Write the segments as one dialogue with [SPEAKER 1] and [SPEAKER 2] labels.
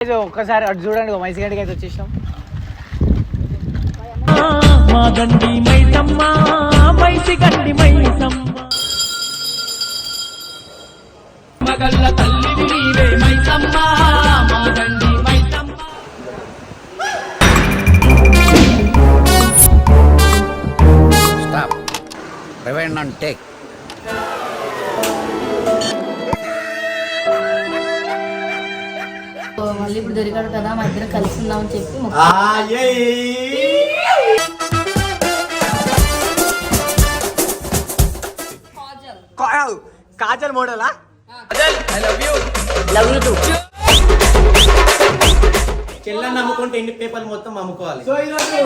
[SPEAKER 1] ఇది ఒక్కసారి అటు చూడండి మైసి గంటకి అయితే వచ్చేసినాం
[SPEAKER 2] మా గండి మైసమ్మ మైసి గండి మైసమ్మ మగళ్ళ తల్లి నీవే మైసమ్మ మా గండి Maisamma
[SPEAKER 3] Stop. Rewind and take.
[SPEAKER 4] మళ్ళీ ఇప్పుడు దొరికాడు కదా మా ఇద్దరం కలిసి ఉందామని చెప్పి మొక్కు-
[SPEAKER 1] కాజల్. మోడలా?
[SPEAKER 5] చెల్లని నమ్ముకుంటే ఎన్ని పేపర్లు మొత్తం అమ్ముకోవాలి.
[SPEAKER 1] సో ఈరోజు.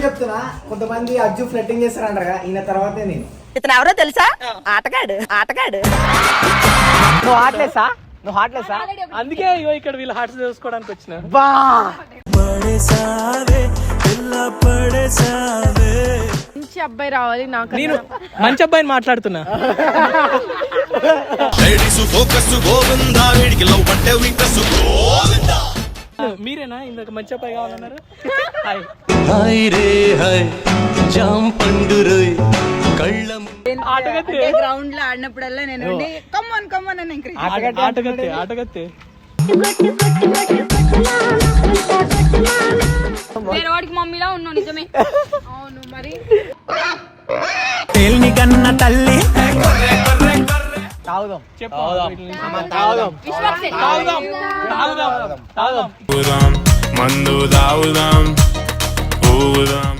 [SPEAKER 1] చెప్తున్నా కొంతమంది అజ్జు ఫ్లట్టింగ్ చేస్తారంటారు కదా ఈయన తర్వాతే నేను.
[SPEAKER 6] ఇతను ఎవరో తెలుసా? ఆటగాడు ఆటగాడు.
[SPEAKER 1] నువ్వు హార్ట్లెస్సా నువ్వు హార్ట్లెస్సా
[SPEAKER 2] అందుకే ఇగో ఇక్కడ వీళ్ళు హార్ట్స్ తెలుసుకోవడానికి వచ్చిన.
[SPEAKER 1] బా!
[SPEAKER 7] మంచి అబ్బాయి రావాలి నాకు
[SPEAKER 2] నేను మంచి అబ్బాయిని మాట్లాడుతున్నా.
[SPEAKER 8] లేడీసు ఫోకస్ గోవిందా వీడికి లవ్ అంటే వీకస్ గోవిందా
[SPEAKER 2] మీరేనా? ఇందాక మంచి అబ్బాయి కావాలన్నారు. హాయ్.
[SPEAKER 8] హాయ్ రే హాయ్. జామ్ పండు రోయ్. కళ్ళం.
[SPEAKER 2] ఆటగత్తే.
[SPEAKER 7] గ్రౌండ్లో ఆడినప్పుడల్లా నేను కమ్మన్ కమ్మన్ అని
[SPEAKER 1] ఆటగట్టే
[SPEAKER 2] ఆటగత్తే ఆటగత్తే
[SPEAKER 7] వేరే వాడికి మమ్మీలా ఉన్నావు నిజమే. అవును మరి?
[SPEAKER 2] తేలిని కన్న తల్లి.
[SPEAKER 1] తాగుదాం. తాగుదాం.
[SPEAKER 2] తాగుదాం. తాగుదాం. తాగుదాం.
[SPEAKER 8] మందు ఊదాం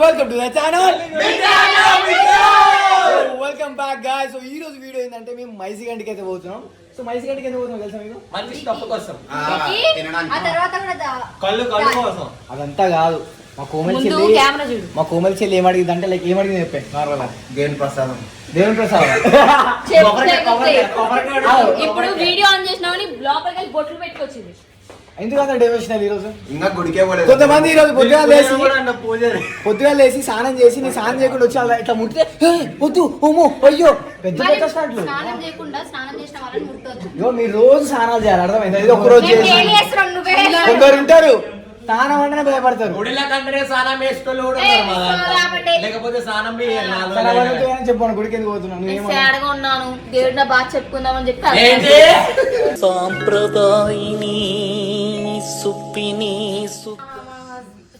[SPEAKER 1] welcome to the channel welcome back guy so ఈ రోజు వీడియో ఏంటంటే మేము మైసి గంటకి అయితే పోతున్నాం. సో మైసి గంటకి ఎందుకు పోతున్నాం తెలుసా మీకు?
[SPEAKER 5] మంచి స్టఫ్ కోసం.
[SPEAKER 4] ఆ తర్వాత కూడా దా-
[SPEAKER 5] కళ్ళు కళ్ళు కోసం.
[SPEAKER 1] అదంతా కాదు. మా కోమల్
[SPEAKER 4] ముందు
[SPEAKER 1] చెల్లి
[SPEAKER 4] కెమెరా చూడు.
[SPEAKER 1] మా కోమల్ చెల్లి ఏమడిగింది అంటే లైక్ ఏమడిగింది చెప్పే. నార్మల్
[SPEAKER 5] దేవుని ప్రసాదం
[SPEAKER 1] దేవుని ప్రసాద్
[SPEAKER 4] చెప్తే ఇప్పుడు వీడియో ఆన్ చేసినామని లోపలికి వెళ్ళి బొట్లు పెట్టుకొచ్చింది.
[SPEAKER 1] ఎందుకంటే డెవోషనల్ ఈ రోజు
[SPEAKER 5] ఇంకా గుడికే పోలేదు.
[SPEAKER 1] కొంతమంది ఈ రోజు పొద్దుగా లేసి
[SPEAKER 5] పూజారి
[SPEAKER 1] పొద్దుగా లేసి స్నానం చేసి నేను స్నానం చేయకుండా వచ్చి అలా ఇట్లా ముట్టితే "హే, వద్దు ఓమో అయ్యో! పెద్ద
[SPEAKER 4] మరి
[SPEAKER 1] పెద్ద స్టార్ట్లు
[SPEAKER 4] స్నానం చేయకుండా స్నానం చేసిన వాళ్ళని ముట్టొచ్చు
[SPEAKER 1] ఇగో మీరు రోజు స్నానాలు చేయాలి అర్థమైంది? ఇది ఒక రోజు
[SPEAKER 4] మేము
[SPEAKER 1] చేసి
[SPEAKER 4] డైలీ చేస్తున్నాం నువ్వే.
[SPEAKER 1] కొందరు ఉంటారు. స్నానం అంటేనే భయపడతారు.
[SPEAKER 5] గుడిలో కంటే స్నానం కూడా. లేకపోతే స్నానం
[SPEAKER 1] చెప్పాను గుడికి ఎందుకు పోతున్నాను
[SPEAKER 4] ఉన్నాను. దేవుడు నా బాగా చెప్పుకుందామని చెప్పి
[SPEAKER 5] ఏంటి?
[SPEAKER 2] సాంప్రదాయిని సుప్పిని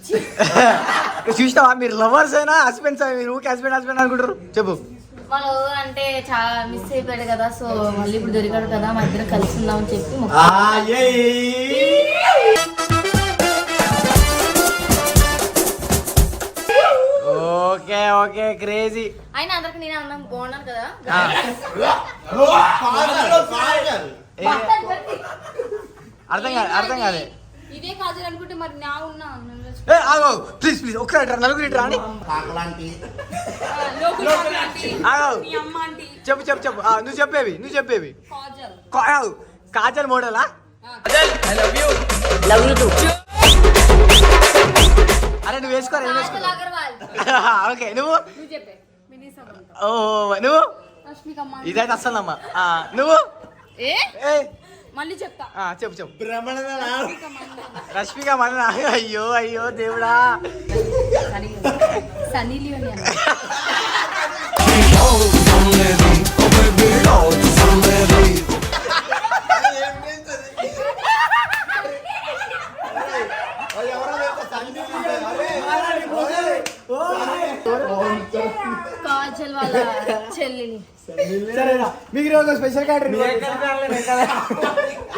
[SPEAKER 1] చూసినావా? మీరు లవర్స్ అయినా హస్బెండ్స్ మీరు ఊకే హస్బెండ్ హస్బెండ్ అనుకుంటారు. చెప్పు.
[SPEAKER 4] వాళ్ళు అంటే చాలా మిస్ అయిపోయాడు కదా సో మళ్ళీ ఇప్పుడు దొరికాడు కదా మా ఇద్దరం కలిసి ఉందామని చెప్పి
[SPEAKER 1] ఓకే ఓకే క్రేజీ.
[SPEAKER 4] అయినా అందరికి నేను అన్నాం బాగున్నాను కదా.
[SPEAKER 1] అర్థం కాదు అర్థం కాదు
[SPEAKER 7] ఇదే కాజల్ అనుకుంటే మరి నా ఉన్నా
[SPEAKER 1] ఏ ఆగో ప్లీజ్ ప్లీజ్ ఒక్కసారి ఇట్రా నలుగురు ఇట్రా అని
[SPEAKER 7] లోకుల్ ఆంటీ
[SPEAKER 1] ఆగో
[SPEAKER 7] మీ అమ్మ ఆంటీ
[SPEAKER 1] చెప్పు చెప్పు చెప్పు. ఆ, నువ్వు చెప్పేవి నువ్వు చెప్పేవి.
[SPEAKER 7] కాజల్.
[SPEAKER 1] కా- ఆగు. కాజల్ మోడలా?
[SPEAKER 6] లవ్ యూ టూ
[SPEAKER 1] అరే నువ్వు వేసుకో.
[SPEAKER 4] కాజల్ అగర్వాల్.
[SPEAKER 1] ఓకే నువ్వు? ఓ నువ్వు?
[SPEAKER 7] రష్మిక అమ్మ.
[SPEAKER 1] ఇదైతే అస్సలమ్మా. ఆ, నువ్వు?
[SPEAKER 7] ఏ?
[SPEAKER 1] ఏ?
[SPEAKER 7] మళ్ళీ చెప్తా.
[SPEAKER 1] ఆ, చెప్పు చెప్పు. రష్మిక మన అయ్యో అయ్యో దేవుడా.
[SPEAKER 4] లియోని. కాజల్ వాళ్ళ చెల్లిని.
[SPEAKER 1] సరేనా మీకు ఈరోజు స్పెషల్ క్యాటరింగ్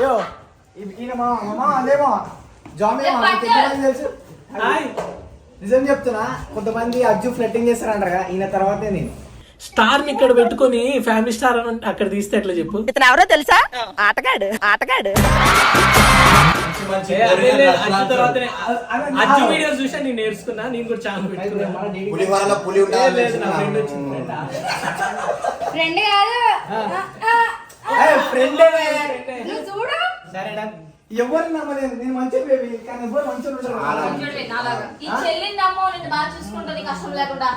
[SPEAKER 1] యో ఈయన మా మామ అదేమో జామీ. తెలుసు? నిజం చెప్తున్నా కొంతమంది అజ్జు ఫ్లట్టింగ్ చేస్తారంటారు కదా ఈయన తర్వాతే నేను.
[SPEAKER 2] స్టార్ని ఇక్కడ పెట్టుకొని ఫ్యామిలీ స్టార్ అని అక్కడ తీస్తే ఎట్లా చెప్పు?
[SPEAKER 6] ఇతను ఎవరో తెలుసా? ఆటగాడు ఆటగాడు.
[SPEAKER 5] మంచి
[SPEAKER 2] అజ్జు వీడియోస్ చూసా నేను నేర్చుకున్నా నేను కూడా
[SPEAKER 5] పులి
[SPEAKER 2] ఫ్రెండ్
[SPEAKER 4] కాదు.
[SPEAKER 1] ఫ్రెండ్
[SPEAKER 4] చూడు.
[SPEAKER 1] సరే ఎవరు నమ్మలేదు. నేను మంచి బేబీ కానీ ఎవరు
[SPEAKER 4] ఈ చెల్లిని నమ్మో నిన్ను బాగా చూసుకుంటుంది కష్టం లేకుండా.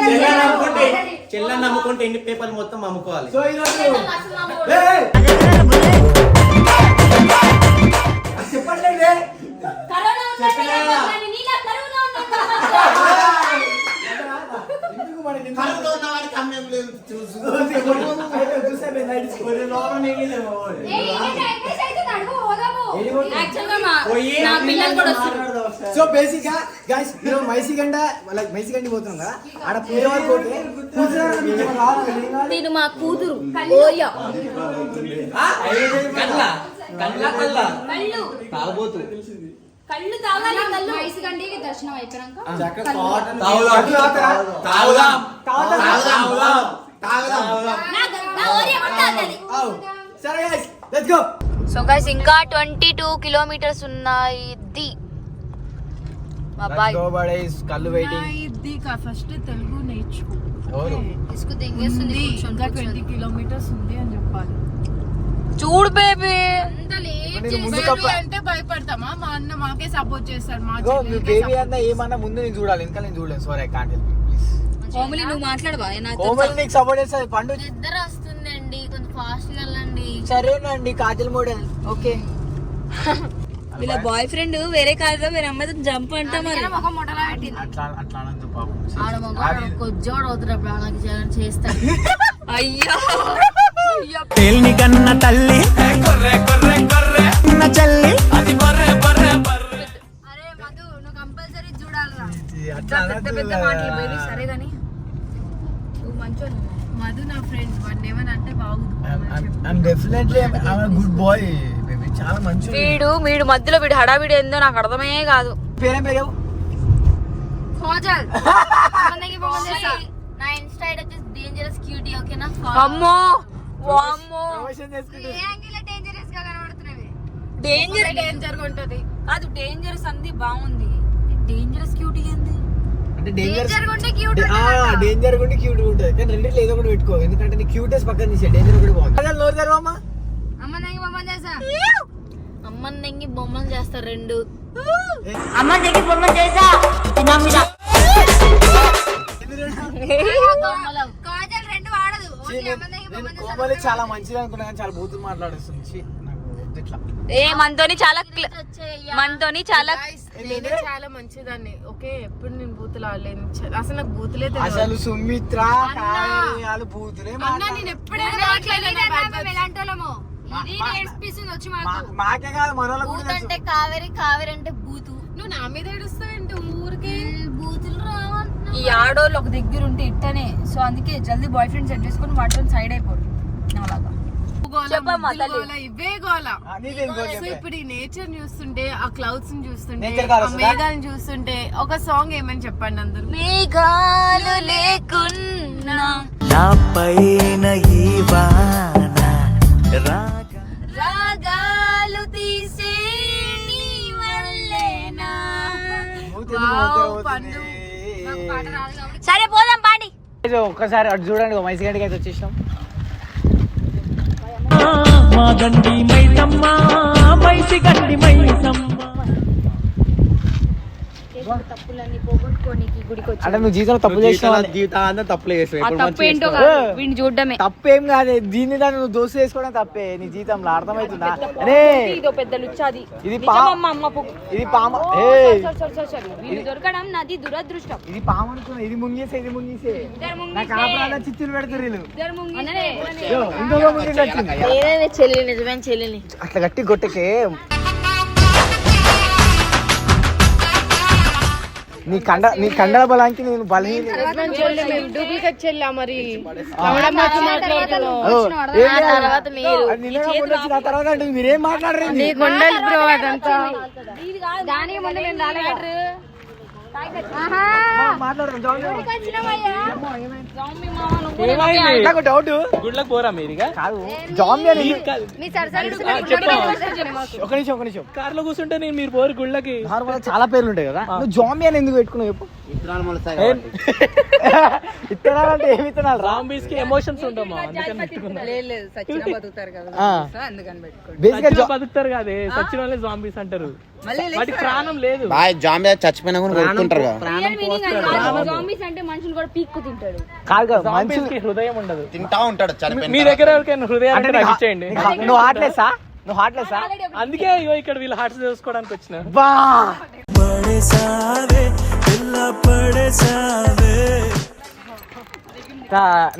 [SPEAKER 5] చెల్లె నమ్ముకుంటే చెల్లె నమ్ముకుంటే ఎన్ని పేపర్లు మొత్తం అమ్ముకోవాలి?
[SPEAKER 1] సో ఈరోజు సో బేసిక్గా గైస్ మీరు మైసిగండ లైక్ మైసిగండి పోతున్నాం కదా? ఆడ?
[SPEAKER 4] నేను మా కూతురు ఓయ్య.
[SPEAKER 2] కళ్ళ కళ్ళ కళ్ళ.
[SPEAKER 4] కళ్ళు.
[SPEAKER 2] తాగబోతు.
[SPEAKER 4] కళ్ళు తాగాలి కళ్ళు.
[SPEAKER 7] వయసు గంటకి దర్శనం అయిపోయాక?
[SPEAKER 5] తాగుదాం? తాగుదాం.
[SPEAKER 4] సో గైస్ ఇంకా ట్వంటీ టూ కిలోమీటర్స్ ఉన్నాయి ఇది
[SPEAKER 1] కళ్ళు
[SPEAKER 9] ఫస్ట్ తెలుగు నేర్చుకో?
[SPEAKER 4] ఇసుకు కూర్చొని
[SPEAKER 9] ఇంకా. ట్వంటీ కిలోమీటర్స్ ఉంది అని చెప్పాలి.
[SPEAKER 4] చూడు బేబీ
[SPEAKER 9] అంటే భయపడతామా? మా అన్న మాకే సపోర్ట్ చేస్తాడు మా
[SPEAKER 1] బేబీ అన్న ఏమన్నా ముందు నేను చూడాలి ఇంకా నేను చూడలేదు సారీ ఐ కాంట్
[SPEAKER 4] కోమలి నువ్వు మాట్లాడవా? నాకు
[SPEAKER 1] కోమల్ నీకు సపోర్ట్ చేస్తుంది పండు.
[SPEAKER 4] నిద్ర వస్తుందండి కొంచెం ఫాస్ట్ వెళ్ళండి.
[SPEAKER 1] సరేనండి కాజల్ మోడల్. ఓకే
[SPEAKER 4] వీళ్ళ బాయ్ ఫ్రెండ్ వేరే కాదు వేరే అమ్మాయితో జంప్ అంటా మరి. కొజ్జోడు చేయాలని చేస్తాడు. అయ్యో.
[SPEAKER 8] తేలిని కన్న తల్లి. కొర్రె కొర్రె కొర్రె. నా చెల్లి.
[SPEAKER 9] మధు నా ఫ్రెండ్ వాడిని ఏమని అంటే బాగుంది
[SPEAKER 1] గుడ్ బాయ్ బేబీ చాలా మంచి
[SPEAKER 4] వీడు వీడు మధ్యలో వీడు హడావిడి ఏందో నాకు అర్థమే కాదు.
[SPEAKER 1] పేరేం పేరు?
[SPEAKER 9] కాజల్
[SPEAKER 4] నా ఇన్స్టా ఐడి వచ్చేసి డేంజరస్ క్యూటీ ఓకేనా
[SPEAKER 9] అమ్మో!
[SPEAKER 4] డేంజర్
[SPEAKER 9] డేంజర్గా ఉంటది.
[SPEAKER 4] కాదు డేంజరస్ అంది బాగుంది. డేంజరస్ క్యూటీ ఏంది?
[SPEAKER 1] అంటే డేంజర్
[SPEAKER 9] డేంజర్గా ఉంటే క్యూట్
[SPEAKER 1] డేంజర్ కూడా క్యూట్ ఉంటుంది. కానీ రెండిట్లో ఏదో ఒకటి పెట్టుకో. ఎందుకంటే నీ క్యూటెస్ పక్కన తీసే డేంజర్ కూడా బాగుంది. అదే నోరు తెరవమ్మా.
[SPEAKER 9] అమ్మ నాకు బొమ్మ చేసా?
[SPEAKER 4] అమ్మని నెంగి బొమ్మలు చేస్తారు రెండు. బొమ్మలు
[SPEAKER 9] కాజల్ రెండు వాడదు.
[SPEAKER 1] నేను- కోమలి చాలా మంచిది అనుకున్నా కానీ చాలా బూతులు మాట్లాడుస్తుంది.
[SPEAKER 4] ఏ మనతోని చాలా మనతోని చాలా
[SPEAKER 9] నేనే చాలా మంచిదాన్ని. ఓకే ఎప్పుడు నేను బూతులు ఆడలేను అసలు నాకు బూతులే
[SPEAKER 1] అసలు
[SPEAKER 9] తెలియదు
[SPEAKER 1] సుమిత్ర కావేరి వాళ్ళు బూతులే
[SPEAKER 9] అన్న
[SPEAKER 1] మాట్లాడు-
[SPEAKER 9] నేను ఎప్పుడైనా మాట్లాడలేను
[SPEAKER 7] ఎలాంటోళ్ళము మాకు.
[SPEAKER 1] మాకే కాదు తెలుసు.
[SPEAKER 4] అంటే కావేరి కావేరి అంటే బూతు.
[SPEAKER 9] నువ్వు నా మీద ఏడుస్తావంటే? ఊరికే?
[SPEAKER 7] ఈ ఆడోళ్ళు ఒక దగ్గర ఉంటే ఇట్టనే. సో అందుకే జల్దీ బాయ్ ఫ్రెండ్ సెట్ చేసుకుని వాటితో సైడ్ అయిపోడు
[SPEAKER 9] ఇవే గోల. సో. ఇప్పుడు ఈ నేచర్ చూస్తుంటే ఆ క్లౌడ్స్ చూస్తుంటే? మేఘాలను చూస్తుంటే ఒక సాంగ్ ఏమని చెప్పండి అందరూ?
[SPEAKER 4] మేఘాలు లేకున్నా.
[SPEAKER 8] నా
[SPEAKER 1] ఒక్కసారి అటు చూడండి మైసి గంటకి అయితే వచ్చేసినాం.
[SPEAKER 8] మా గండి మైసమ్మ మైసి గండి మైసమ్మ
[SPEAKER 7] తప్పులన్నీ పోగొట్టుకోనికి గుడికి వచ్చి
[SPEAKER 1] అంటే నువ్వు జీవితంలో తప్పు చేసినావు?
[SPEAKER 5] జీవితాంతం తప్పులే
[SPEAKER 7] ఆ తప్పు ఏంటో. కాదు వీడిని చూడడమే.
[SPEAKER 1] తప్పేం కాదు దీన్ని దాన్ని నువ్వు దోశ వేసుకోవడం తప్పే నీ జీవితంలో అర్థమవుతుందా? అరే!
[SPEAKER 7] ఇదో పెద్ద లుచ్చాది.
[SPEAKER 1] ఇది పా
[SPEAKER 7] నిజమమ్మ అమ్మ.
[SPEAKER 1] ఇది పామ
[SPEAKER 7] ఓ,
[SPEAKER 1] ఏయ్,
[SPEAKER 7] సరే, సరే, సరే, సరే. వీళ్ళు దొరకడం నాది దురదృష్టం.
[SPEAKER 1] ఇది పాము అనుకున్నా ఇది ముంగేసే ఇది ముంగేసే.
[SPEAKER 7] ఇద్దరు
[SPEAKER 1] నా
[SPEAKER 7] ముంగిసే.
[SPEAKER 1] కాపురాల చిత్తులు పెడతారు వీళ్ళు. ఇంకొక ముందు
[SPEAKER 4] చెల్లి నిజమైన చెల్లిని.
[SPEAKER 1] అట్లా గట్టి కొట్టకే. నీ కండ నీ కండల బలానికి నేను బలహీన.
[SPEAKER 9] డూప్లికేట్ చెల్లా మరి?
[SPEAKER 4] తర్వాత మీరు
[SPEAKER 1] అది నాకు డౌట్
[SPEAKER 2] గుడ్లకు పోరా మీరుగా?
[SPEAKER 1] కాదు. జాంబీ అని
[SPEAKER 7] మీ సరసరి
[SPEAKER 1] ఒక నిమిషం ఒక నిమిషం.
[SPEAKER 2] కార్లో కూర్చుంటే నేను మీరు పోరు గుళ్ళకి.
[SPEAKER 1] చాలా పేర్లు ఉంటాయి కదా. నువ్వు జాంబీ అని ఎందుకు పెట్టుకున్నావు చెప్పు. ఏమి ఇత్తనాలు
[SPEAKER 2] కి ఎమోషన్స్ ఉంటామా అందుకని పెట్టుకున్నా.
[SPEAKER 9] లేదు సచిన బతుకుతారు కదా
[SPEAKER 2] సచ్చిన వాళ్ళే జాంబీస్ అంటారు. వాటికి ప్రాణం లేదు.
[SPEAKER 5] బాయ్ జాంబీ చచ్చిపోయినా కూడా కొడుతుంటారు కదా.
[SPEAKER 7] జాంబీస్ అంటే మనుషులు కూడా పీక్కు తింటాడు
[SPEAKER 1] కాదు
[SPEAKER 2] హృదయం ఉండదు.
[SPEAKER 5] తింటా ఉంటాడు
[SPEAKER 2] మీ దగ్గర ఎవరికైనా హృదయం
[SPEAKER 1] అంటే
[SPEAKER 2] నాకు ఇచ్చేయండి.
[SPEAKER 1] నువ్వు హార్ట్లెస్సా నువ్వు హార్ట్లెస్సా
[SPEAKER 2] అందుకే ఇగో ఇక్కడ వీళ్ళు హార్ట్స్ తెలుసుకోవడానికి వచ్చిన.
[SPEAKER 1] బా!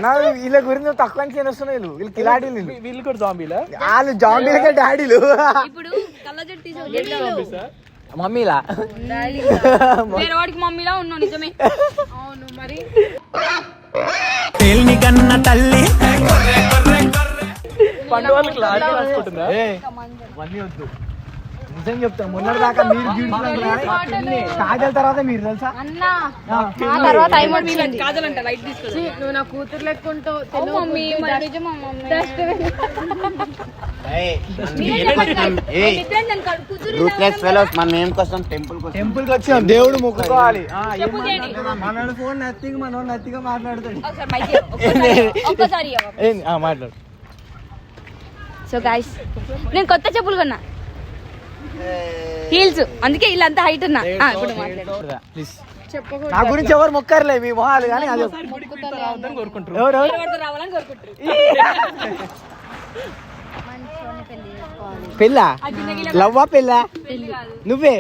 [SPEAKER 1] నా వీళ్ళ గురించి తక్కువ అంచనా వస్తున్నాయి వీళ్ళు? వీళ్ళు కిలాడీలు వీళ్ళు.
[SPEAKER 2] వీళ్ళు కూడా జాంబీలా
[SPEAKER 1] వాళ్ళు జాంబీలకే డాడీలు
[SPEAKER 7] ఇప్పుడు
[SPEAKER 1] మమ్మీలా?
[SPEAKER 7] వేరే వాడికి మమ్మీలా ఉన్నావు నిజమే.
[SPEAKER 9] అవును మరి.
[SPEAKER 8] తేల్ని కన్న తల్లి
[SPEAKER 2] పండు వాళ్ళు క్లాస్ రాసుకుంటుందా?
[SPEAKER 1] ఏయ్, ఇవన్నీ వద్దు. నిజం చెప్తా మొన్నటి దాకా మీరు కాజల్ తర్వాత మీరు తెలుసా?
[SPEAKER 7] తర్వాత
[SPEAKER 9] లైట్ నువ్వు నా కూతురు లెక్కుంటావు
[SPEAKER 5] మనం ఏం కోసం టెంపుల్ కోసం.
[SPEAKER 1] టెంపుల్కి వచ్చాం దేవుడు మొక్కుకోవాలి? మనోడు ఫోన్ నథింగ్ మనోడు నథింగ్ మాట్లాడతాడు.
[SPEAKER 7] ఒకసారి మైక్ ఇవ్వు. ఒక్కసారి- ఒక్కసారి ఇవ్వు.
[SPEAKER 1] ఏంది ఆ, మాట్లాడు
[SPEAKER 7] సో గాయస్ నేను కొత్త చెప్పులు కొన్నా. హీల్స్ అందుకే వీళ్ళంతా హైట్ ఉన్నా. ఇప్పుడు మాట్లాడు.
[SPEAKER 1] నా గురించి ఎవరు మొక్కర్లే? మీ మొహాలు కానీ అది. పెళ్ళా? లవ్వా పెళ్ళా? నువ్వే?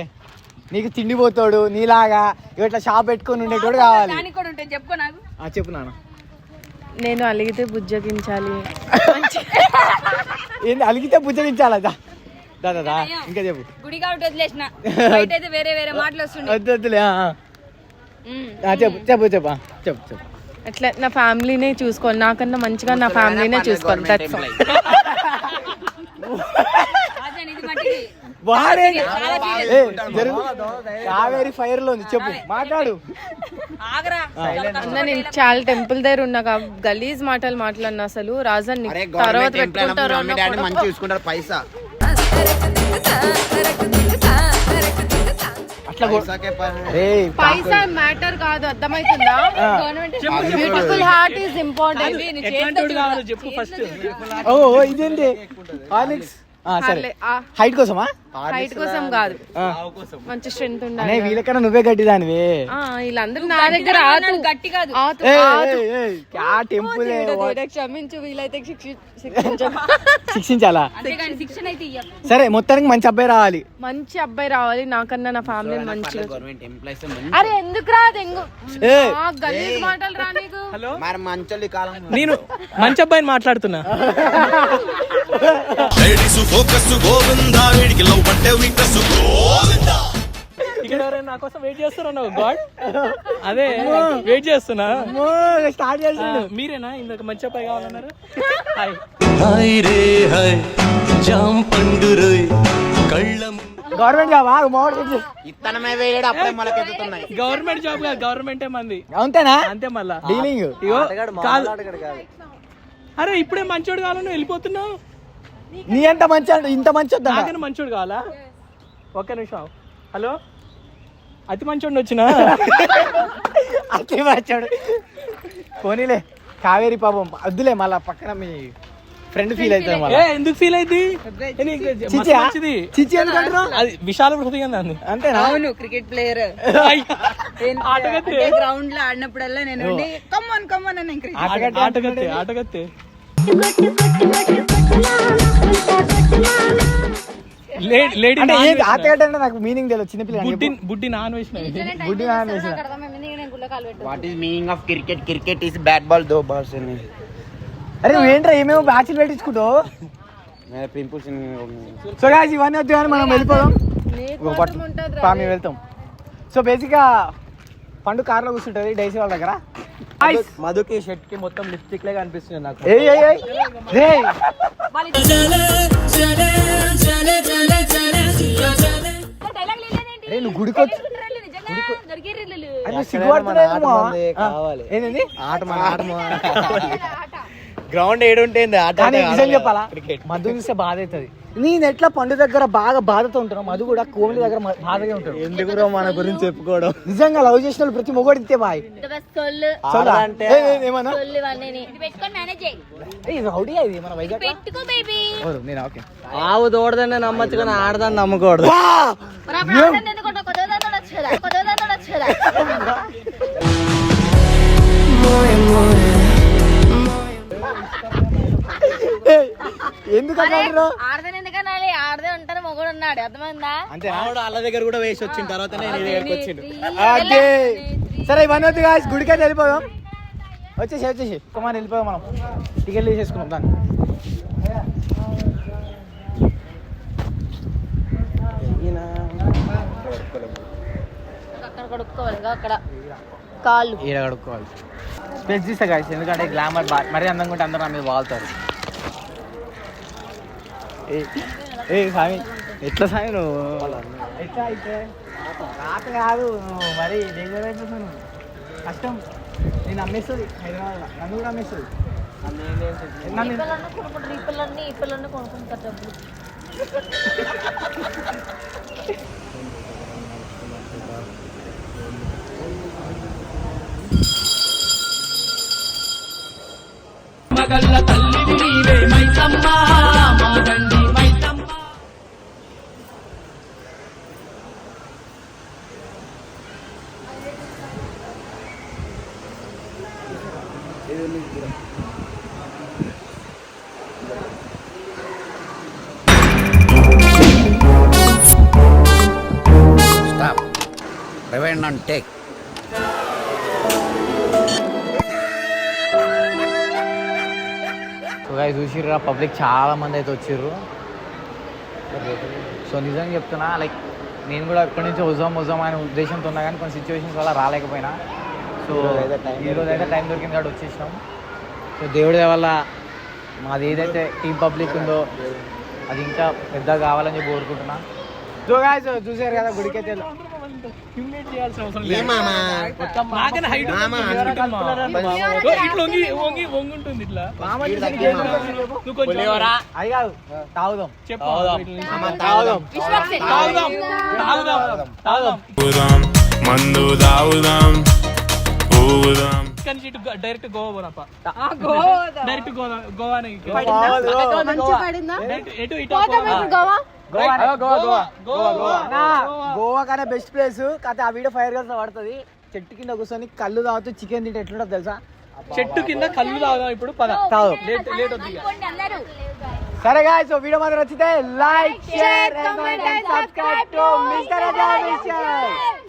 [SPEAKER 1] నీకు తిండి పోతాడు నీలాగా ఇట్లా షాప్ పెట్టుకొని ఉండేటోడు కావాలి. చెప్పు నాన్న.
[SPEAKER 9] నేను అలిగితే బుజ్జగించాలి.
[SPEAKER 1] ఏంది అలిగితే బుజ్జగించాలా? దా. ఇంకా చెప్పు.
[SPEAKER 7] గుడి కాబట్టి వదిలేసిన. బయట అయితే వేరే వేరే మాటలు వస్తుండే.
[SPEAKER 1] వద్దు వద్దులే ఆ, ఆ. ఆ, చెప్పు చెప్పు చెప్పు చెప్పు చెప్పు.
[SPEAKER 9] అట్లా నా ఫ్యామిలీనే చూసుకోవాలి. నాకన్నా మంచిగా నా ఫ్యామిలీనే చూసుకోవాలి దట్స్ ఆల్.
[SPEAKER 7] అదే ఇది మట్టిది
[SPEAKER 1] వాడే. కావేరి ఫైర్లో ఉంది. చెప్పు. మాట్లాడు.
[SPEAKER 7] ఆగరా.
[SPEAKER 9] అన్న నేను చాలా టెంపుల్ దగ్గర ఉన్నా గలీజ్ మాటలు మాట్లాడిన అసలు. రాజన్ తర్వాత పెట్టుకుంటారు
[SPEAKER 5] పైసా.
[SPEAKER 9] పైసా మ్యాటర్ కాదు అర్థమవుతుందా? బ్యూటిఫుల్ హార్ట్ ఈస్ ఇంపార్టెంట్
[SPEAKER 2] చెప్పు ఫస్ట్
[SPEAKER 1] ఓ ఓ, ఇదేంటి? సరే. హైట్ కోసమా?
[SPEAKER 9] హైట్ కోసం కాదు. మంచి స్ట్రెంత్ ఉండాలి
[SPEAKER 1] వీళ్ళకన్నా నువ్వే గట్టి దానివే
[SPEAKER 9] ఆ, వీళ్ళందరూ నా దగ్గర ఆతు.
[SPEAKER 7] గట్టి కాదు.
[SPEAKER 9] ఆతు.
[SPEAKER 1] ఏయ్,
[SPEAKER 9] ఆతు.
[SPEAKER 1] ఏయ్, ఏయ్, ఆ టెంపుల్
[SPEAKER 9] క్షమించు వీలైతే శిక్షి- శిక్షించు
[SPEAKER 1] శిక్షించాలా?
[SPEAKER 7] శిక్షణ అయితే
[SPEAKER 1] సరే మొత్తానికి మంచి అబ్బాయి రావాలి.
[SPEAKER 9] మంచి అబ్బాయి రావాలి నాకన్నా నా ఫ్యామిలీ మంచిగా
[SPEAKER 5] గవర్నమెంట్ ఎంప్లాయీస్ మంచి
[SPEAKER 9] అరే ఎందుకు రా దెంగు
[SPEAKER 1] ఏయ్.
[SPEAKER 9] ఆ, గలీజ్ మాటలు రా నీకు.
[SPEAKER 2] హలో?
[SPEAKER 5] మరి మంచోళ్ళు ఈ కాలం
[SPEAKER 2] నేను మంచి అబ్బాయిని మాట్లాడుతున్నా.
[SPEAKER 8] ఫోకస్ గోవిందా వీడికి లవ్ అంటే వీకస్ గోవిందా.
[SPEAKER 2] ఇక్కడ నా కోసం వెయిట్ చేస్తున్నా గాడ్ అదే వెయిట్ చేస్తున్నా.
[SPEAKER 1] ఓ, స్టార్ట్ చేసిండు
[SPEAKER 2] మీరేనా? ఇందాక మంచి అబ్బాయి కావాలన్నారు. హాయ్
[SPEAKER 8] హాయ్ రే హాయ్. జాం పండు రోయ్ కళ్ళం.
[SPEAKER 1] గవర్నమెంట్ జాబా మోడల్
[SPEAKER 5] ఇత్తనమే వేయడు అప్పుడే మొలకెత్తుతున్నాయి
[SPEAKER 2] గవర్నమెంట్ జాబ్ కాదు గవర్నమెంటే మంది.
[SPEAKER 1] అంతేనా?
[SPEAKER 2] అంతే మళ్ళా.
[SPEAKER 1] డీలింగ్
[SPEAKER 2] ఇగో కాదు. అరే ఇప్పుడే మంచోడు కావాలని వెళ్ళిపోతున్నావు?
[SPEAKER 1] నీ ఎంత మంచి అంట ఇంత మంచి వద్దా
[SPEAKER 2] నాకన్నా మంచోడు కావాలా? ఒక్క నిమిషం. హలో? అతి మంచోడిని వచ్చినా?
[SPEAKER 1] అట్లే మార్చాడు పోనీలే కావేరి పాపం. వద్దులే మళ్ళా పక్కన మీ ఫ్రెండ్ ఫీల్ అవుతుంది
[SPEAKER 2] ఎందుకు ఫీల్ అయింది?
[SPEAKER 1] చిచి
[SPEAKER 2] మంచిది.
[SPEAKER 1] చిచి ఎందుకంటున్నావు
[SPEAKER 2] అది విశాల హృదయం దాన్ని
[SPEAKER 1] అంతేనా?
[SPEAKER 9] అవును క్రికెట్ ప్లేయర్
[SPEAKER 2] ఆటగత్తే.
[SPEAKER 9] గ్రౌండ్లో ఆడినప్పుడల్లా నేను కమ్మన్ కమ్మన్ అని
[SPEAKER 2] ఆటగత్తే ఆటగత్తే లేడీ
[SPEAKER 1] అంటే
[SPEAKER 2] నాన్
[SPEAKER 1] నాకు మీనింగ్ తెలియదు చిన్నపిల్ల
[SPEAKER 2] బుడ్డి బుడ్డి నాన్ వేసిన
[SPEAKER 1] గుడ్డి నాన్న వేసిన
[SPEAKER 5] what is meaning of cricket cricket is bat ball though balls అని.
[SPEAKER 1] అరే నువ్వేంట్రా ఏమేమో బ్యాచ్లు పెట్టించుకుంటావు?
[SPEAKER 5] పింపుల్స్
[SPEAKER 1] సో గాయస్ ఇవన్నీ వద్దు కానీ మనం వెళ్ళిపోదాం. ఒక పట్టు. పా, మేము వెళ్తాం. సో బేసిక్గా పండు కార్లో కూర్చుంటుంది డైసీ వాళ్ళ దగ్గర.
[SPEAKER 2] మధుకి షర్ట్కి మొత్తం లిప్స్టిక్ లాగా అనిపిస్తుంది నాకు.
[SPEAKER 5] ఆట మన ఆట
[SPEAKER 1] గ్రౌండ్ నిజం చెప్పాలా? మధు చూస్తే బాధ అవుతుంది. నేను ఎట్లా పండు దగ్గర బాగా బాధతో ఉంటాను మధు కూడా కోమిడి దగ్గర బాధగా ఉంటాడు
[SPEAKER 5] ఎందుకు మన గురించి చెప్పుకోవడం?
[SPEAKER 1] నిజంగా లవ్ చేసిన వాళ్ళు ప్రతి మొగోడు ఇంతే బాయ్. ఏమన్నా? రౌడీ మన వైజాగ్ నేను ఓకే.
[SPEAKER 5] ఆవు తోడదనే నమ్మచ్చు కానీ ఆడదాన్ని నమ్మకూడదు.
[SPEAKER 4] ఆడదే ఎందుకనాలి ఆడదే ఉంటాను మొగుడు ఉన్నాడు. అర్థమైందా?
[SPEAKER 1] అంతే
[SPEAKER 5] ఆవిడ వాళ్ళ దగ్గర కూడా వేసి వచ్చిన తర్వాత నేను దగ్గరకు వచ్చిండు.
[SPEAKER 1] అదే. సరే ఇవన్నీ వద్దు కాదు గుడికైతే వెళ్ళిపోదాం. వచ్చేసి వచ్చేసి. కుమార్ వెళ్ళిపోదాం మనం. టికెట్ తీసేసుకున్నాం దాన్ని
[SPEAKER 4] అక్కడ కొడుక్కోవాలి అక్కడ. కాళ్ళు.
[SPEAKER 1] ఈడ కడుక్కోవాలి. స్పెక్స్ తీస్తా కాదు ఎందుకంటే గ్లామర్ బా మరీ అందంగా ఉంటే అందరూ నా మీద వాళ్తారు. ఏ ఏ స్వామి ఎట్లా స్వామి నువ్వు? ఎట్లా అయితే? రాత కాదు నువ్వు మరి డేంజర్ నువ్వు. కష్టం. నేను అమ్మేస్తుంది హైదరాబాద్లో. నన్ను కూడా అమ్మేస్తుంది.
[SPEAKER 4] పిల్లల్ని ఈ పిల్లల్ని కొనుక్కుంటారు డబ్బులు.
[SPEAKER 3] Stop rewind and take
[SPEAKER 1] so గాయ చూసిర్రా పబ్లిక్ చాలా మంది అయితే వచ్చిర్రు. సో నిజంగా చెప్తున్నా లైక్ నేను కూడా ఇక్కడి నుంచి వజాం వజాం అనే ఉద్దేశంతో ఉన్నా కానీ కొన్ని సిచ్యువేషన్స్ వల్ల రాలేకపోయినా. సో ఈరోజు అయితే టైం దొరికింది. కాబట్టి వచ్చేసినాం. సో దేవుడి వల్ల మాది ఏదైతే టీం పబ్లిక్ ఉందో అది ఇంకా పెద్దగా కావాలని చెప్పి కోరుకుంటున్నా. సో చూసారు కదా గుడికి
[SPEAKER 2] ఇట్లా వంగి వంగి ఇట్లా. నువ్వు కొంచెం
[SPEAKER 1] తాగుదాం. తాగుదాం.
[SPEAKER 2] తాగుదాం. తాగుదాం. తాగుదాం.
[SPEAKER 8] మందు దావుదాం
[SPEAKER 2] కానీ ఇటు. డైరెక్ట్ గోవా పోదాపా డైరెక్ట్ గోవా గోవానే ఎటు ఇటు
[SPEAKER 9] గోవా?
[SPEAKER 1] గోవా? గోవా గోవా
[SPEAKER 2] గోవా. గోవా
[SPEAKER 1] అన్నా, గోవా. కన్నా బెస్ట్ ప్లేస్ కాకపోతే ఆ వీడియో ఫైర్ గర్ల్స్ పడుతుంది. చెట్టు కింద కూర్చొని కళ్ళు తాగుతూ చికెన్ తింటే ఎట్లుంటుంది తెలుసా?
[SPEAKER 2] చెట్టు కింద కళ్ళు తాగుదాం ఇప్పుడు పద.
[SPEAKER 1] తాగు.
[SPEAKER 2] లేట్ లేట్ వద్దు
[SPEAKER 1] సరే గాయస్ వీడియో మాత్రం నచ్చితే like share and subscribe to mister Ajay